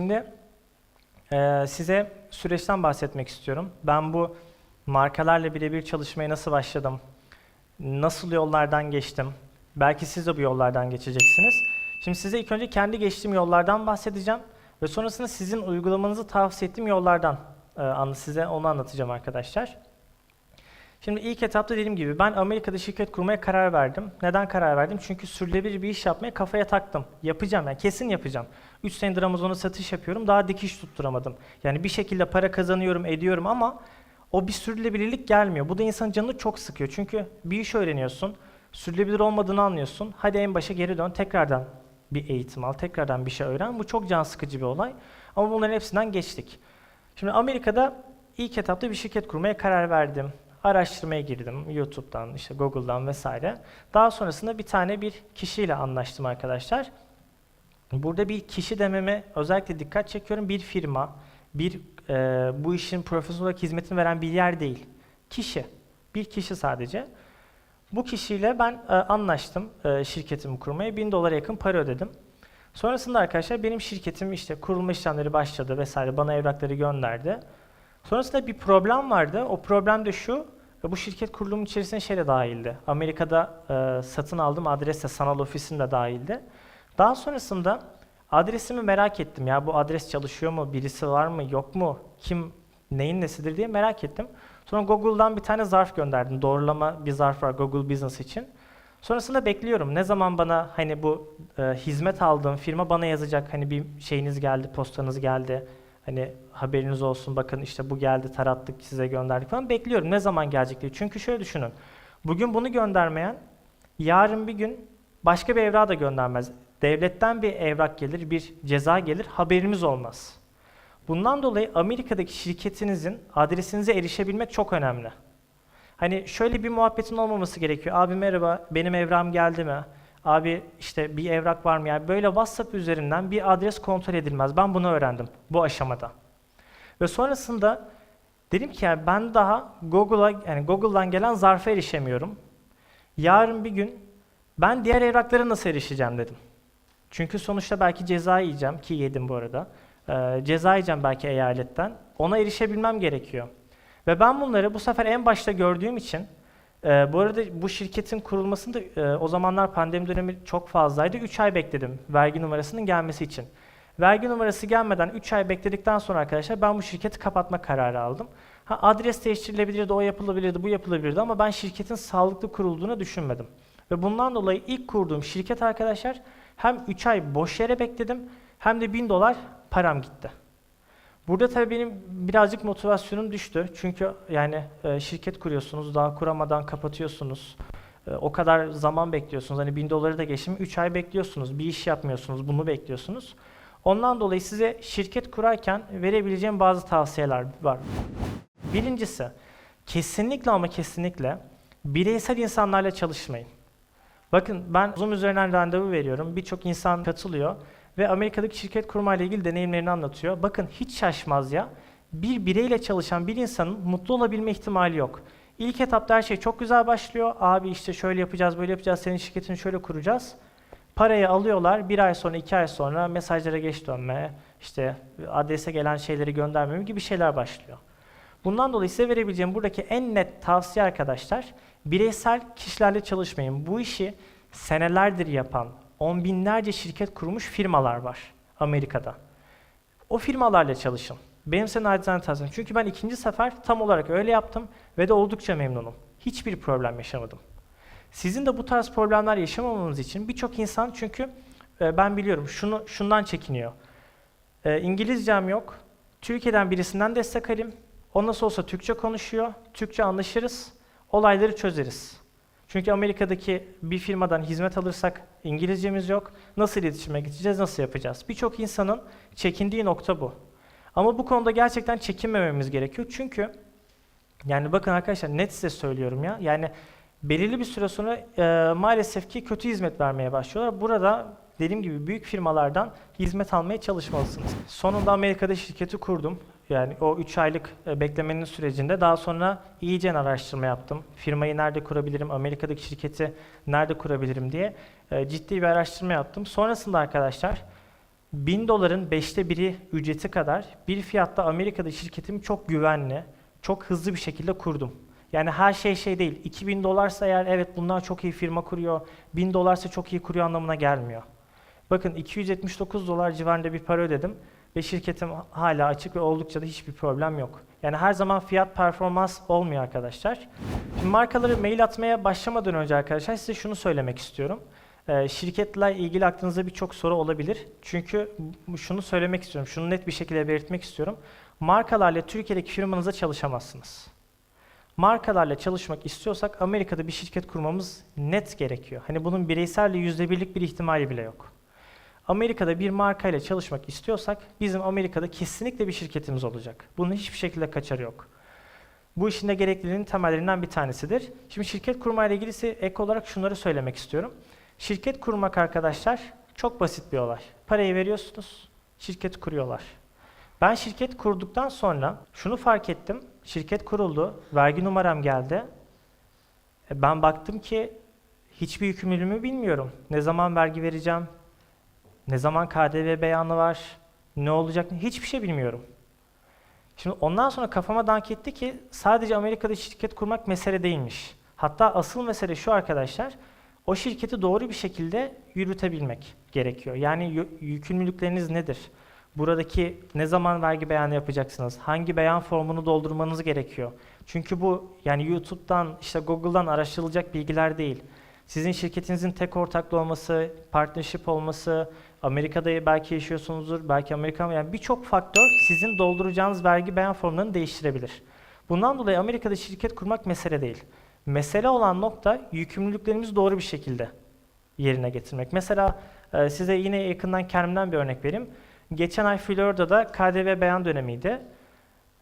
Şimdi e, size süreçten bahsetmek istiyorum. Ben bu markalarla birebir çalışmaya nasıl başladım? Nasıl yollardan geçtim? Belki siz de bu yollardan geçeceksiniz. Şimdi size ilk önce kendi geçtiğim yollardan bahsedeceğim ve sonrasında sizin uygulamanızı tavsiye ettiğim yollardan e, size onu anlatacağım arkadaşlar. Şimdi ilk etapta dediğim gibi ben Amerika'da şirket kurmaya karar verdim. Neden karar verdim? Çünkü sürdürülebilir bir iş yapmaya kafaya taktım. Yapacağım yani kesin yapacağım. 3 senedir Amazon'a satış yapıyorum. Daha dikiş tutturamadım. Yani bir şekilde para kazanıyorum, ediyorum ama o bir sürdürülebilirlik gelmiyor. Bu da insanın canını çok sıkıyor. Çünkü bir iş öğreniyorsun. Sürdürülebilir olmadığını anlıyorsun. Hadi en başa geri dön. Tekrardan bir eğitim al. Tekrardan bir şey öğren. Bu çok can sıkıcı bir olay. Ama bunların hepsinden geçtik. Şimdi Amerika'da ilk etapta bir şirket kurmaya karar verdim. Araştırmaya girdim YouTube'dan, işte Google'dan vesaire. Daha sonrasında bir tane bir kişiyle anlaştım arkadaşlar. Burada bir kişi dememe özellikle dikkat çekiyorum. Bir firma, bir e, bu işin profesyonel olarak hizmetini veren bir yer değil. Kişi, bir kişi sadece. Bu kişiyle ben e, anlaştım e, şirketimi kurmaya. 1000 dolara yakın para ödedim. Sonrasında arkadaşlar benim şirketim işte kurulma işlemleri başladı vesaire bana evrakları gönderdi. Sonrasında bir problem vardı. O problem de şu. ve Bu şirket kurulumun içerisine şey de dahildi. Amerika'da e, satın aldığım adres de sanal ofisim de dahildi. Daha sonrasında adresimi merak ettim. Ya bu adres çalışıyor mu? Birisi var mı? Yok mu? Kim neyin nesidir diye merak ettim. Sonra Google'dan bir tane zarf gönderdim. Doğrulama bir zarf var Google Business için. Sonrasında bekliyorum. Ne zaman bana hani bu e, hizmet aldığım firma bana yazacak. Hani bir şeyiniz geldi, postanız geldi. Hani haberiniz olsun bakın işte bu geldi tarattık size gönderdik falan. Bekliyorum ne zaman gelecek diye. Çünkü şöyle düşünün. Bugün bunu göndermeyen yarın bir gün başka bir evrağı da göndermez. Devletten bir evrak gelir, bir ceza gelir, haberimiz olmaz. Bundan dolayı Amerika'daki şirketinizin adresinize erişebilmek çok önemli. Hani şöyle bir muhabbetin olmaması gerekiyor. Abi merhaba, benim evrağım geldi mi? Abi işte bir evrak var mı? Yani böyle WhatsApp üzerinden bir adres kontrol edilmez. Ben bunu öğrendim bu aşamada. Ve sonrasında dedim ki yani ben daha Google'a yani Google'dan gelen zarfa erişemiyorum. Yarın bir gün ben diğer evraklara nasıl erişeceğim dedim. Çünkü sonuçta belki ceza yiyeceğim ki yedim bu arada. Ee, ceza yiyeceğim belki eyaletten. Ona erişebilmem gerekiyor. Ve ben bunları bu sefer en başta gördüğüm için e, bu arada bu şirketin kurulmasında e, o zamanlar pandemi dönemi çok fazlaydı. 3 ay bekledim vergi numarasının gelmesi için. Vergi numarası gelmeden 3 ay bekledikten sonra arkadaşlar ben bu şirketi kapatma kararı aldım. Ha, adres değiştirilebilirdi, o yapılabilirdi, bu yapılabilirdi ama ben şirketin sağlıklı kurulduğunu düşünmedim. Ve bundan dolayı ilk kurduğum şirket arkadaşlar hem 3 ay boş yere bekledim hem de 1000 dolar param gitti. Burada tabii benim birazcık motivasyonum düştü. Çünkü yani e, şirket kuruyorsunuz, daha kuramadan kapatıyorsunuz. E, o kadar zaman bekliyorsunuz. Hani 1000 doları da geçtim, 3 ay bekliyorsunuz. Bir iş yapmıyorsunuz, bunu bekliyorsunuz. Ondan dolayı size şirket kurarken verebileceğim bazı tavsiyeler var. Birincisi, kesinlikle ama kesinlikle bireysel insanlarla çalışmayın. Bakın ben Zoom üzerinden randevu veriyorum. Birçok insan katılıyor ve Amerika'daki şirket kurmayla ilgili deneyimlerini anlatıyor. Bakın hiç şaşmaz ya. Bir bireyle çalışan bir insanın mutlu olabilme ihtimali yok. İlk etapta her şey çok güzel başlıyor. Abi işte şöyle yapacağız, böyle yapacağız, senin şirketini şöyle kuracağız. Parayı alıyorlar, bir ay sonra, iki ay sonra mesajlara geç dönme, işte adrese gelen şeyleri göndermeme gibi şeyler başlıyor. Bundan dolayı size verebileceğim buradaki en net tavsiye arkadaşlar, bireysel kişilerle çalışmayın. Bu işi senelerdir yapan, on binlerce şirket kurmuş firmalar var Amerika'da. O firmalarla çalışın. Benim size nacizane tavsiyem. Çünkü ben ikinci sefer tam olarak öyle yaptım ve de oldukça memnunum. Hiçbir problem yaşamadım. Sizin de bu tarz problemler yaşamamanız için birçok insan çünkü e, ben biliyorum şunu şundan çekiniyor. E, İngilizcem yok. Türkiye'den birisinden destek alayım. O nasıl olsa Türkçe konuşuyor. Türkçe anlaşırız. Olayları çözeriz. Çünkü Amerika'daki bir firmadan hizmet alırsak İngilizcemiz yok. Nasıl iletişime geçeceğiz, nasıl yapacağız? Birçok insanın çekindiği nokta bu. Ama bu konuda gerçekten çekinmememiz gerekiyor. Çünkü yani bakın arkadaşlar net size söylüyorum ya. Yani belirli bir süre sonra e, maalesef ki kötü hizmet vermeye başlıyorlar. Burada dediğim gibi büyük firmalardan hizmet almaya çalışmalısınız. Sonunda Amerika'da şirketi kurdum. Yani o 3 aylık e, beklemenin sürecinde daha sonra iyice araştırma yaptım. Firmayı nerede kurabilirim, Amerika'daki şirketi nerede kurabilirim diye e, ciddi bir araştırma yaptım. Sonrasında arkadaşlar 1000 doların beşte biri ücreti kadar bir fiyatta Amerika'da şirketimi çok güvenli, çok hızlı bir şekilde kurdum. Yani her şey şey değil. 2000 dolarsa eğer evet bunlar çok iyi firma kuruyor, 1000 dolarsa çok iyi kuruyor anlamına gelmiyor. Bakın 279 dolar civarında bir para ödedim ve şirketim hala açık ve oldukça da hiçbir problem yok. Yani her zaman fiyat performans olmuyor arkadaşlar. Şimdi markaları mail atmaya başlamadan önce arkadaşlar size şunu söylemek istiyorum. Ee, şirketle ilgili aklınızda birçok soru olabilir. Çünkü şunu söylemek istiyorum, şunu net bir şekilde belirtmek istiyorum. Markalarla Türkiye'deki firmanıza çalışamazsınız. Markalarla çalışmak istiyorsak Amerika'da bir şirket kurmamız net gerekiyor. Hani bunun bireyselle yüzde birlik bir ihtimali bile yok. Amerika'da bir markayla çalışmak istiyorsak bizim Amerika'da kesinlikle bir şirketimiz olacak. Bunun hiçbir şekilde kaçarı yok. Bu işin de gerekliliğinin temellerinden bir tanesidir. Şimdi şirket kurmayla ilgili ise ek olarak şunları söylemek istiyorum. Şirket kurmak arkadaşlar çok basit bir olay. Parayı veriyorsunuz, şirket kuruyorlar. Ben şirket kurduktan sonra şunu fark ettim. Şirket kuruldu, vergi numaram geldi. E, Ben baktım ki hiçbir yükümlülüğümü bilmiyorum. Ne zaman vergi vereceğim, ne zaman KDV beyanı var, ne olacak, hiçbir şey bilmiyorum. Şimdi ondan sonra kafama dank etti ki sadece Amerika'da şirket kurmak mesele değilmiş. Hatta asıl mesele şu arkadaşlar, o şirketi doğru bir şekilde yürütebilmek gerekiyor. Yani yü- yükümlülükleriniz nedir? Buradaki ne zaman vergi beyanı yapacaksınız? Hangi beyan formunu doldurmanız gerekiyor? Çünkü bu yani YouTube'dan, işte Google'dan araştırılacak bilgiler değil. Sizin şirketinizin tek ortaklı olması, partnership olması, Amerika'da belki yaşıyorsunuzdur, belki Amerika yani birçok faktör sizin dolduracağınız vergi beyan formlarını değiştirebilir. Bundan dolayı Amerika'da şirket kurmak mesele değil. Mesele olan nokta yükümlülüklerimizi doğru bir şekilde yerine getirmek. Mesela e, size yine yakından kendimden bir örnek vereyim. Geçen ay Florida'da KDV beyan dönemiydi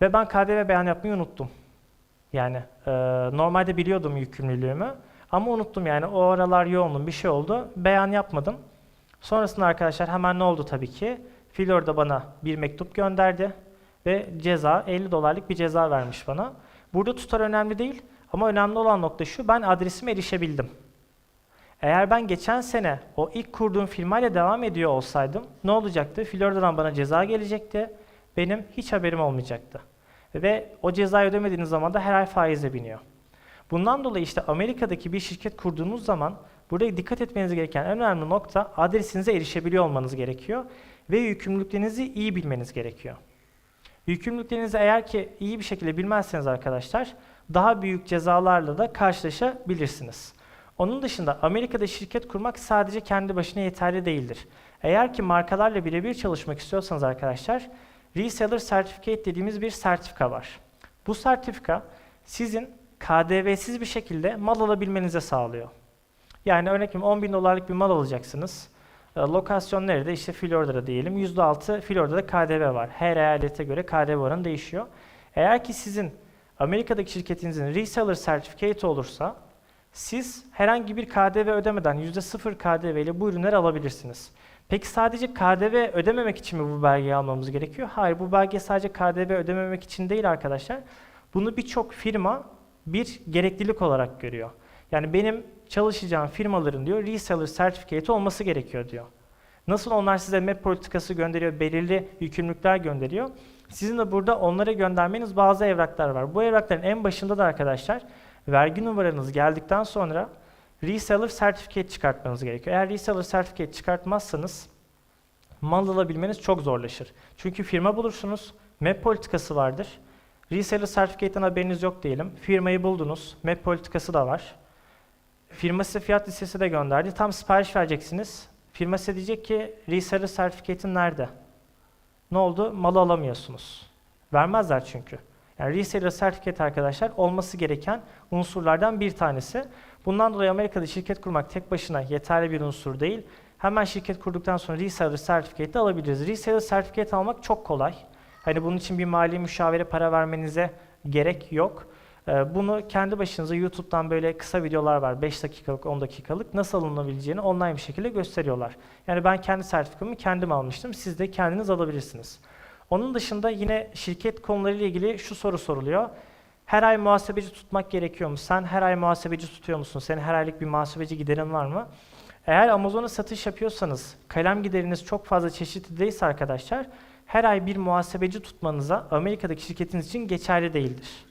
ve ben KDV beyan yapmayı unuttum. Yani e, normalde biliyordum yükümlülüğümü ama unuttum yani o aralar yoğunluğum bir şey oldu. Beyan yapmadım. Sonrasında arkadaşlar hemen ne oldu tabii ki? Florida bana bir mektup gönderdi ve ceza 50 dolarlık bir ceza vermiş bana. Burada tutar önemli değil ama önemli olan nokta şu ben adresime erişebildim. Eğer ben geçen sene o ilk kurduğum firmayla devam ediyor olsaydım ne olacaktı? Florida'dan bana ceza gelecekti. Benim hiç haberim olmayacaktı. Ve o cezayı ödemediğiniz zaman da her ay faize biniyor. Bundan dolayı işte Amerika'daki bir şirket kurduğunuz zaman burada dikkat etmeniz gereken en önemli nokta adresinize erişebiliyor olmanız gerekiyor ve yükümlülüklerinizi iyi bilmeniz gerekiyor. Yükümlülüklerinizi eğer ki iyi bir şekilde bilmezseniz arkadaşlar daha büyük cezalarla da karşılaşabilirsiniz. Onun dışında Amerika'da şirket kurmak sadece kendi başına yeterli değildir. Eğer ki markalarla birebir çalışmak istiyorsanız arkadaşlar Reseller Certificate dediğimiz bir sertifika var. Bu sertifika sizin KDV'siz bir şekilde mal alabilmenize sağlıyor. Yani örnek veriyorum 10 bin dolarlık bir mal alacaksınız. E, Lokasyon nerede? İşte Florida'da diyelim. %6 Florida'da KDV var. Her eyalete göre KDV oranı değişiyor. Eğer ki sizin Amerika'daki şirketinizin reseller certificate olursa siz herhangi bir KDV ödemeden %0 KDV ile bu ürünleri alabilirsiniz. Peki sadece KDV ödememek için mi bu belgeyi almamız gerekiyor? Hayır, bu belge sadece KDV ödememek için değil arkadaşlar. Bunu birçok firma bir gereklilik olarak görüyor. Yani benim çalışacağım firmaların diyor reseller certificate olması gerekiyor diyor. Nasıl onlar size MEP politikası gönderiyor, belirli yükümlülükler gönderiyor. Sizin de burada onlara göndermeniz bazı evraklar var. Bu evrakların en başında da arkadaşlar vergi numaranız geldikten sonra reseller certificate çıkartmanız gerekiyor. Eğer reseller certificate çıkartmazsanız mal alabilmeniz çok zorlaşır. Çünkü firma bulursunuz, MEP politikası vardır. Reseller certificate'den haberiniz yok diyelim. Firmayı buldunuz, MEP politikası da var. Firma size fiyat listesi de gönderdi. Tam sipariş vereceksiniz. Firma size diyecek ki reseller certificate'in nerede? Ne oldu? Malı alamıyorsunuz. Vermezler çünkü. Yani reseller certificate arkadaşlar olması gereken unsurlardan bir tanesi. Bundan dolayı Amerika'da şirket kurmak tek başına yeterli bir unsur değil. Hemen şirket kurduktan sonra reseller certificate de alabiliriz. Reseller certificate almak çok kolay. Hani bunun için bir mali müşavire para vermenize gerek yok. Ee, Bunu kendi başınıza YouTube'dan böyle kısa videolar var. 5 dakikalık, 10 dakikalık nasıl alınabileceğini online bir şekilde gösteriyorlar. Yani ben kendi sertifikamı kendim almıştım. Siz de kendiniz alabilirsiniz. Onun dışında yine şirket konularıyla ilgili şu soru soruluyor. Her ay muhasebeci tutmak gerekiyor mu? Sen her ay muhasebeci tutuyor musun? Senin her aylık bir muhasebeci giderin var mı? Eğer Amazon'a satış yapıyorsanız, kalem gideriniz çok fazla çeşitli değilse arkadaşlar, her ay bir muhasebeci tutmanıza Amerika'daki şirketiniz için geçerli değildir.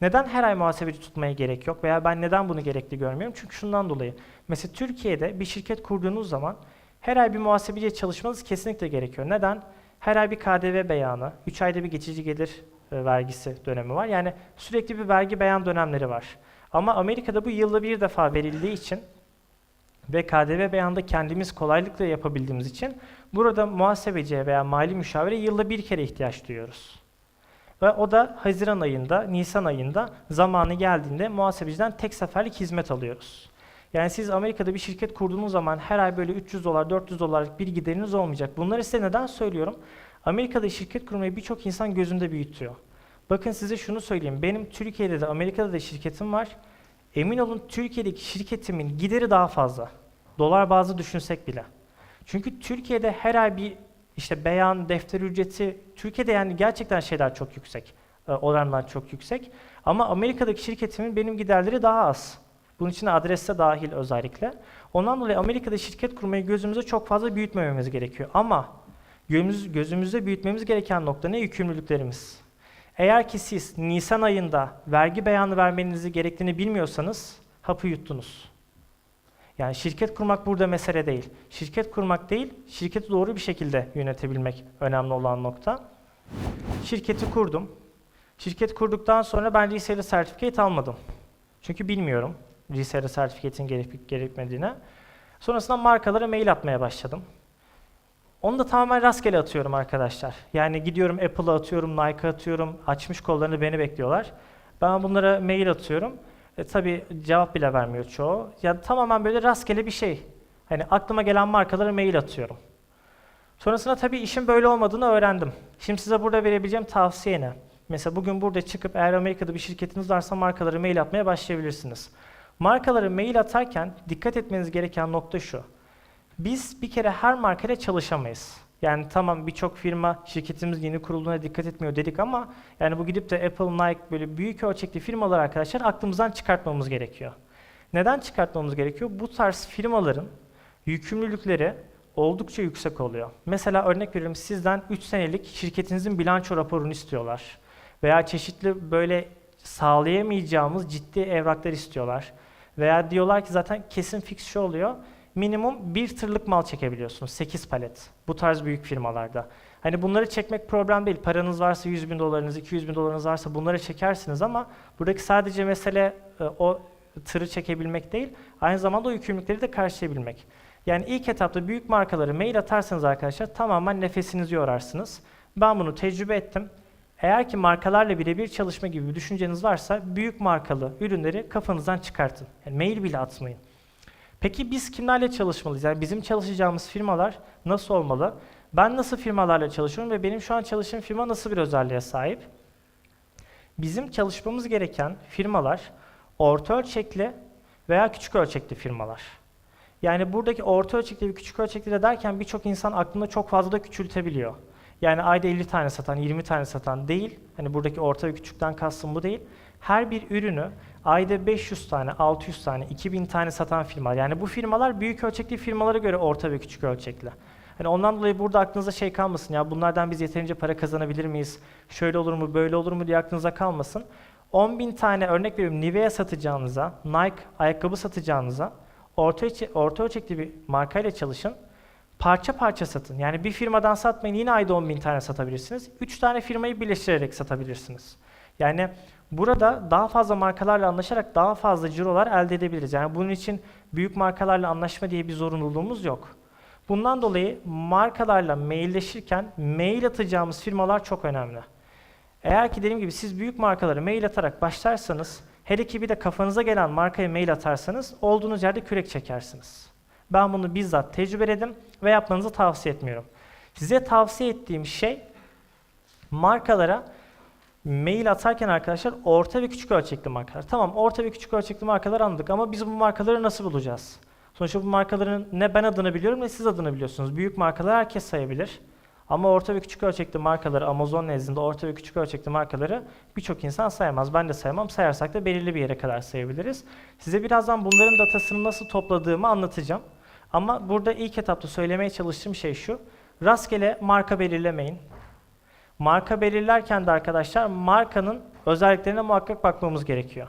Neden her ay muhasebeci tutmaya gerek yok veya ben neden bunu gerekli görmüyorum? Çünkü şundan dolayı. Mesela Türkiye'de bir şirket kurduğunuz zaman her ay bir muhasebeciye çalışmanız kesinlikle gerekiyor. Neden? Her ay bir KDV beyanı, 3 ayda bir geçici gelir e, vergisi dönemi var. Yani sürekli bir vergi beyan dönemleri var. Ama Amerika'da bu yılda bir defa verildiği için ve KDV beyanında kendimiz kolaylıkla yapabildiğimiz için burada muhasebeciye veya mali müşavire yılda bir kere ihtiyaç duyuyoruz. Ve o da Haziran ayında, Nisan ayında zamanı geldiğinde muhasebeciden tek seferlik hizmet alıyoruz. Yani siz Amerika'da bir şirket kurduğunuz zaman her ay böyle 300 dolar, 400 dolarlık bir gideriniz olmayacak. Bunları size neden söylüyorum? Amerika'da şirket kurmayı birçok insan gözünde büyütüyor. Bakın size şunu söyleyeyim. Benim Türkiye'de de Amerika'da da şirketim var. Emin olun Türkiye'deki şirketimin gideri daha fazla. Dolar bazı düşünsek bile. Çünkü Türkiye'de her ay bir işte beyan, defter ücreti, Türkiye'de yani gerçekten şeyler çok yüksek. e, Oranlar çok yüksek. Ama Amerika'daki şirketimin benim giderleri daha az. Bunun için adrese dahil özellikle. Ondan dolayı Amerika'da şirket kurmayı gözümüzde çok fazla büyütmememiz gerekiyor. Ama gözümüz, gözümüzde büyütmemiz gereken nokta ne? Yükümlülüklerimiz. Eğer ki siz Nisan ayında vergi beyanı vermenizi gerektiğini bilmiyorsanız hapı yuttunuz. Yani şirket kurmak burada mesele değil. Şirket kurmak değil, şirketi doğru bir şekilde yönetebilmek önemli olan nokta. Şirketi kurdum. Şirket kurduktan sonra ben reseller certificate almadım. Çünkü bilmiyorum reseller certificate'in gerek gerekmediğini. Sonrasında markalara mail atmaya başladım. Onu da tamamen rastgele atıyorum arkadaşlar. Yani gidiyorum Apple'a atıyorum, Nike atıyorum. Açmış kollarını beni bekliyorlar. Ben bunlara mail atıyorum. E, tabii cevap bile vermiyor çoğu. Yani tamamen böyle rastgele bir şey. Hani aklıma gelen markalara mail atıyorum. Sonrasında tabii işin böyle olmadığını öğrendim. Şimdi size burada verebileceğim tavsiye ne? Mesela bugün burada çıkıp eğer Amerika'da bir şirketiniz varsa markalara mail atmaya başlayabilirsiniz. Markalara mail atarken dikkat etmeniz gereken nokta şu. Biz bir kere her markayla çalışamayız. Yani tamam birçok firma şirketimiz yeni kurulduğuna dikkat etmiyor dedik ama yani bu gidip de Apple, Nike böyle büyük ölçekli firmalar arkadaşlar aklımızdan çıkartmamız gerekiyor. Neden çıkartmamız gerekiyor? Bu tarz firmaların yükümlülükleri oldukça yüksek oluyor. Mesela örnek veriyorum sizden 3 senelik şirketinizin bilanço raporunu istiyorlar. Veya çeşitli böyle sağlayamayacağımız ciddi evraklar istiyorlar. Veya diyorlar ki zaten kesin fix şu oluyor minimum bir tırlık mal çekebiliyorsunuz. 8 palet. Bu tarz büyük firmalarda. Hani bunları çekmek problem değil. Paranız varsa 100 bin dolarınız, 200 bin dolarınız varsa bunları çekersiniz ama buradaki sadece mesele e, o tırı çekebilmek değil, aynı zamanda o yükümlülükleri de karşılayabilmek. Yani ilk etapta büyük markaları mail atarsanız arkadaşlar tamamen nefesinizi yorarsınız. Ben bunu tecrübe ettim. Eğer ki markalarla birebir çalışma gibi bir düşünceniz varsa büyük markalı ürünleri kafanızdan çıkartın. Yani mail bile atmayın. Peki biz kimlerle çalışmalıyız? Yani bizim çalışacağımız firmalar nasıl olmalı? Ben nasıl firmalarla çalışıyorum ve benim şu an çalıştığım firma nasıl bir özelliğe sahip? Bizim çalışmamız gereken firmalar orta ölçekli veya küçük ölçekli firmalar. Yani buradaki orta ölçekli ve küçük ölçekli de derken birçok insan aklında çok fazla da küçültebiliyor. Yani ayda 50 tane satan, 20 tane satan değil. Hani buradaki orta ve küçükten kastım bu değil. Her bir ürünü ayda 500 tane, 600 tane, 2000 tane satan firmalar. Yani bu firmalar büyük ölçekli firmalara göre orta ve küçük ölçekli. Hani ondan dolayı burada aklınızda şey kalmasın ya bunlardan biz yeterince para kazanabilir miyiz? Şöyle olur mu, böyle olur mu diye aklınıza kalmasın. 10 bin tane örnek veriyorum Nivea satacağınıza, Nike ayakkabı satacağınıza orta, orta ölçekli bir markayla çalışın. Parça parça satın. Yani bir firmadan satmayın yine ayda 10 bin tane satabilirsiniz. 3 tane firmayı birleştirerek satabilirsiniz. Yani burada daha fazla markalarla anlaşarak daha fazla cirolar elde edebiliriz. Yani bunun için büyük markalarla anlaşma diye bir zorunluluğumuz yok. Bundan dolayı markalarla mailleşirken mail atacağımız firmalar çok önemli. Eğer ki dediğim gibi siz büyük markalara mail atarak başlarsanız, hele ki bir de kafanıza gelen markaya mail atarsanız olduğunuz yerde kürek çekersiniz. Ben bunu bizzat tecrübeledim ve yapmanızı tavsiye etmiyorum. Size tavsiye ettiğim şey markalara mail atarken arkadaşlar orta ve küçük ölçekli markalar. Tamam orta ve küçük ölçekli markalar anladık ama biz bu markaları nasıl bulacağız? Sonuçta bu markaların ne ben adını biliyorum ne siz adını biliyorsunuz. Büyük markalar herkes sayabilir. Ama orta ve küçük ölçekli markaları, Amazon nezdinde orta ve küçük ölçekli markaları birçok insan sayamaz. Ben de sayamam. Sayarsak da belirli bir yere kadar sayabiliriz. Size birazdan bunların datasını nasıl topladığımı anlatacağım. Ama burada ilk etapta söylemeye çalıştığım şey şu. Rastgele marka belirlemeyin. Marka belirlerken de arkadaşlar markanın özelliklerine muhakkak bakmamız gerekiyor.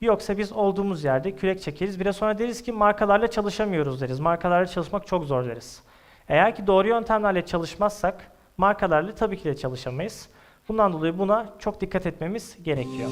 Yoksa biz olduğumuz yerde kürek çekeriz. Biraz sonra deriz ki markalarla çalışamıyoruz deriz. Markalarla çalışmak çok zor deriz. Eğer ki doğru yöntemlerle çalışmazsak markalarla tabii ki de çalışamayız. Bundan dolayı buna çok dikkat etmemiz gerekiyor.